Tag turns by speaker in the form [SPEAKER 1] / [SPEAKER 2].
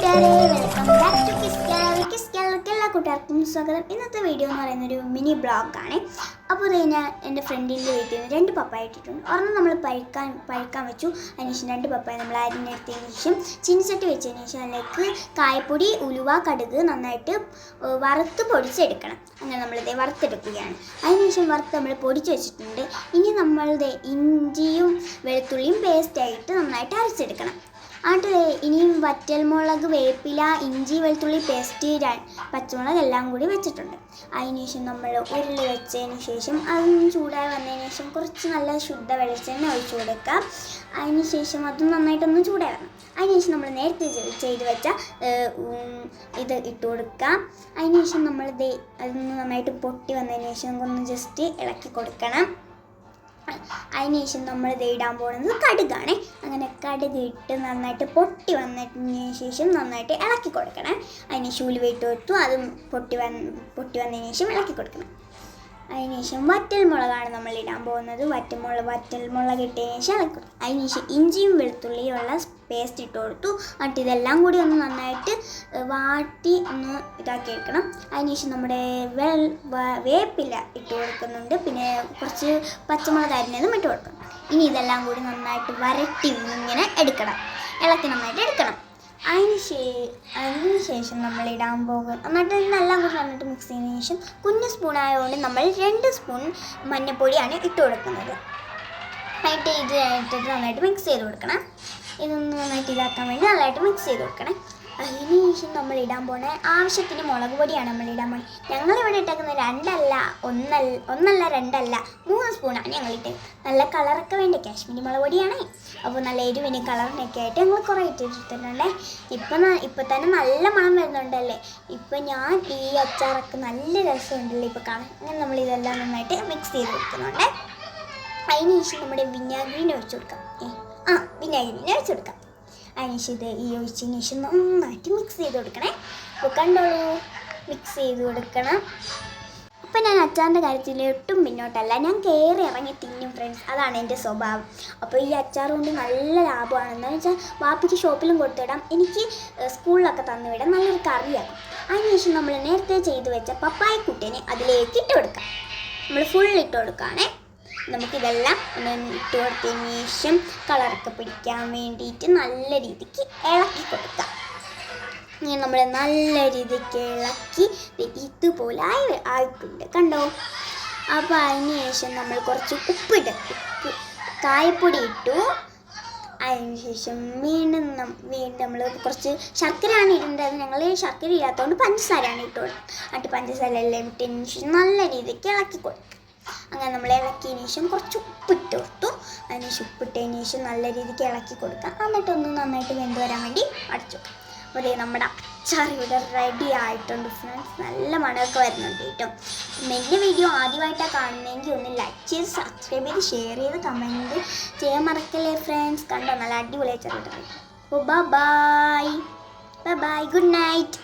[SPEAKER 1] കൂട്ടുകാരെ welcome back to കിസ്കാലിലേക്ക് എല്ലാ കൂട്ടുകാർക്കും സ്വാഗതം. ഇന്നത്തെ വീഡിയോ എന്ന് പറയുന്ന ഒരു മിനി ബ്ലോഗാണ് അപ്പോൾ ഇത് ഞാൻ എന്റെ ഫ്രണ്ടിന്റെ വീട്ടിൽ നിന്ന് രണ്ട് പപ്പായ ഇട്ടിട്ടുണ്ട്. ഒരെണ്ണം നമ്മൾ പഴുക്കാൻ പഴുക്കാൻ വെച്ചു. അതിനുശേഷം രണ്ട് പപ്പായ നമ്മൾ അരിഞ്ഞെടുത്തതിന് ശേഷം ചീനിച്ചട്ടി വെച്ചതിന് ശേഷം അതിലേക്ക് കായപ്പൊടി ഉലുവ കടുക് നന്നായിട്ട് വറുത്ത് പൊടിച്ചെടുക്കണം. അങ്ങനെ നമ്മളിത് വറുത്തെടുക്കുകയാണ്. അതിനുശേഷം വറുത്ത് നമ്മൾ പൊടിച്ച് വെച്ചിട്ടുണ്ട്. ഇനി നമ്മളുടെ ഇഞ്ചിയും വെളുത്തുള്ളിയും പേസ്റ്റായിട്ട് നന്നായിട്ട് അരച്ചെടുക്കണം. ആട്ട് ഇനിയും വറ്റൽമുളക് വേപ്പില ഇഞ്ചി വെളുത്തുള്ളി പേസ്റ്റ് പച്ചമുളക് എല്ലാം കൂടി വെച്ചിട്ടുണ്ട്. അതിനുശേഷം നമ്മൾ ഉരുളി വെച്ചതിന് ശേഷം അതൊന്നും ചൂടായി വന്നതിന് ശേഷം കുറച്ച് നല്ല ശുദ്ധ വെളിച്ചെണ്ണ ഒഴിച്ചു കൊടുക്കാം. അതിനുശേഷം അതും നന്നായിട്ടൊന്ന് ചൂടായി വരണം. അതിനുശേഷം നമ്മൾ നേരത്തെ ചെയ്ത് ചെയ്ത് വെച്ച ഇത് ഇട്ട് കൊടുക്കാം. അതിനുശേഷം നമ്മൾ ദേ അതൊന്ന് നന്നായിട്ട് പൊട്ടി വന്നതിന് ശേഷം നമുക്കൊന്ന് ജസ്റ്റ് ഇളക്കി കൊടുക്കണം. അതിനുശേഷം നമ്മൾ ഇത് ഇടാൻ പോകുന്നത് കടുകാണ്. അങ്ങനെ കടുക് ഇട്ട് നന്നായിട്ട് പൊട്ടി വന്നതിന് ശേഷം നന്നായിട്ട് ഇളക്കി കൊടുക്കണം. അതിന് ശൂൽ വെയിറ്റ് കൊടുത്തു. അതും പൊട്ടി വന്ന് പൊട്ടി വന്നതിന് ശേഷം ഇളക്കി കൊടുക്കണം. അതിനുശേഷം വറ്റൽ മുളകാണ് നമ്മൾ ഇടാൻ പോകുന്നത്. വറ്റൽമുളക് വറ്റൽ മുളക് ഇട്ടതിന് ശേഷം ഇളക്കും അതിനുശേഷം ഇഞ്ചിയും വെളുത്തുള്ളിയും ഉള്ള പേസ്റ്റ് ഇട്ട് കൊടുത്തു. എന്നിട്ട് ഇതെല്ലാം കൂടി ഒന്ന് നന്നായിട്ട് വാട്ടി ഒന്ന് ഇതാക്കി എടുക്കണം അതിനുശേഷം നമ്മുടെ വെൽ വേപ്പില ഇട്ട് കൊടുക്കുന്നുണ്ട്. പിന്നെ കുറച്ച് പച്ചമുളക് അരിഞ്ഞതും ഇട്ട് കൊടുക്കണം. ഇനി ഇതെല്ലാം കൂടി നന്നായിട്ട് വരട്ടി ഇങ്ങനെ എടുക്കണം. ഇളക്കി നന്നായിട്ട് എടുക്കണം. അതിന് ശേ അതിന് ശേഷം നമ്മൾ ഇടാൻ പോകും എന്നിട്ട് നല്ല കൂടി നന്നായിട്ട് മിക്സ് ചെയ്തതിന് ശേഷം കുഞ്ഞു സ്പൂൺ ആയതുകൊണ്ട് നമ്മൾ രണ്ട് സ്പൂൺ മഞ്ഞൾപ്പൊടിയാണ് ഇട്ട് കൊടുക്കുന്നത്. ആയിട്ട് ഇത് ഇട്ടിട്ട് നന്നായിട്ട് മിക്സ് ചെയ്ത് കൊടുക്കണം. ഇതൊന്ന് നന്നായിട്ട് ഇതാക്കാൻ വേണ്ടി നന്നായിട്ട് മിക്സ് ചെയ്ത് കൊടുക്കണം. ശേഷം നമ്മൾ ഇടാൻ പോണ. ആവശ്യത്തിന് മുളക് പൊടിയാണ് നമ്മൾ ഇടാൻ പോണത് ഞങ്ങളിവിടെ ഇട്ടേക്കുന്നത് രണ്ടല്ല ഒന്നല്ല ഒന്നല്ല രണ്ടല്ല മൂന്ന് സ്പൂണാണ് ഞങ്ങൾ ഇട്ടത് നല്ല കളറൊക്കെ വേണ്ടേ? കാശ്മീരി മുളക് പൊടിയാണ്. അപ്പോൾ നല്ല എരിവിന് കളറിനൊക്കെ ആയിട്ട് ഞങ്ങൾ കുറേ ഇട്ടിട്ടുണ്ട്. ഇപ്പം ഇപ്പം തന്നെ നല്ല മണം വരുന്നുണ്ടല്ലേ? ഇപ്പം ഞാൻ ഈ അച്ചാറൊക്കെ നല്ല രസമുണ്ടല്ലോ? ഇപ്പോൾ കാണാൻ അങ്ങനെ നമ്മൾ ഇതെല്ലാം നന്നായിട്ട് മിക്സ് ചെയ്ത് കൊടുക്കുന്നുണ്ട്. അതിന് ശേഷം നമ്മുടെ വിനാഗിരിനെ ഒഴിച്ചു കൊടുക്കാം. ആ വിനാഗിരിനെ ഒഴിച്ചു കൊടുക്കാം. അതിന് ശേഷം ഇത് ഈ ഒഴിച്ചതിന് ശേഷം നന്നായിട്ട് മിക്സ് ചെയ്ത് കൊടുക്കണേ. അപ്പോൾ കണ്ടോളൂ. മിക്സ് ചെയ്ത് കൊടുക്കണം. അപ്പം ഞാൻ അച്ചാറിന്റെ കാര്യത്തിൽ ഒട്ടും പിന്നോട്ടല്ല. ഞാൻ കയറി ഇറങ്ങി തിന്നും ഫ്രണ്ട്സ് അതാണ് എന്റെ സ്വഭാവം. അപ്പോൾ ഈ അച്ചാർ കൊണ്ട് നല്ല ലാഭമാണ്. എന്താണെന്ന് വെച്ചാൽ വാപ്പിക്ക് ഷോപ്പിലും കൊടുത്തുവിടാം. എനിക്ക് സ്കൂളിലൊക്കെ തന്നുവിടാം. നല്ലൊരു കറിയാക്കും. അതിനുശേഷം നമ്മൾ നേരത്തെ ചെയ്ത് വെച്ച പപ്പായ കുട്ടീനെ അതിലേക്ക് ഇട്ട് കൊടുക്കാം. നമ്മൾ ഫുൾ ഇട്ട് കൊടുക്കുകയാണേ നമുക്കിതെല്ലാം ഒന്ന് ഇട്ട് കൊടുത്തതിന് ശേഷം കളറൊക്കെ പിടിക്കാൻ വേണ്ടിയിട്ട് നല്ല രീതിക്ക് ഇളക്കി കൊടുക്കാം. ഇങ്ങനെ നമ്മൾ നല്ല രീതിക്ക് ഇളക്കി ഇതുപോലെ ആയി ആയിട്ടുണ്ട് കണ്ടോ? അപ്പോൾ അതിന് ശേഷം നമ്മൾ കുറച്ച് ഉപ്പിട്ട് ഉപ്പ് കായപ്പൊടി ഇട്ടു. അതിന് ശേഷം വീണ്ടും വീണ്ടും നമ്മൾ കുറച്ച് ശർക്കരയാണ് ഇടേണ്ടത്. ഞങ്ങൾ ശർക്കര ഇല്ലാത്തതുകൊണ്ട് പഞ്ചസാരയാണ് ഇട്ട് കൊടുത്തത് എന്നിട്ട് പഞ്ചസാര എല്ലാം ഇട്ടതിന് ശേഷം നല്ല രീതിക്ക് ഇളക്കി കൊടുക്കും അങ്ങനെ നമ്മൾ ഇളക്കിയതിന് ശേഷം കുറച്ച് ഉപ്പിട്ട് കൊടുത്തു. അതിന് ശേഷം ഉപ്പിട്ടതിന് ശേഷം നല്ല രീതിക്ക് ഇളക്കി കൊടുക്കാം എന്നിട്ടൊന്ന് നന്നായിട്ട് വെന്ത് വരാൻ വേണ്ടി അടച്ചു. വെക്കാം. നമ്മുടെ അച്ചാർ ഇവിടെ റെഡി ആയിട്ടുണ്ട് ഫ്രണ്ട്സ് നല്ല മണമൊക്കെ വരുന്നുണ്ട് കേട്ടോ. എന്റെ വീഡിയോ ആദ്യമായിട്ടാണ് കാണുന്നതെങ്കിൽ ഒന്ന് ലൈക്ക് ചെയ്ത് സബ്സ്ക്രൈബ് ചെയ്ത് ഷെയർ ചെയ്ത് കമന്റ് ചെയ്യാൻ മറക്കല്ലേ ഫ്രണ്ട്സ് കണ്ടോ? നല്ല അടിപൊളി അച്ചാർ കിട്ടും. Bye bye bye good night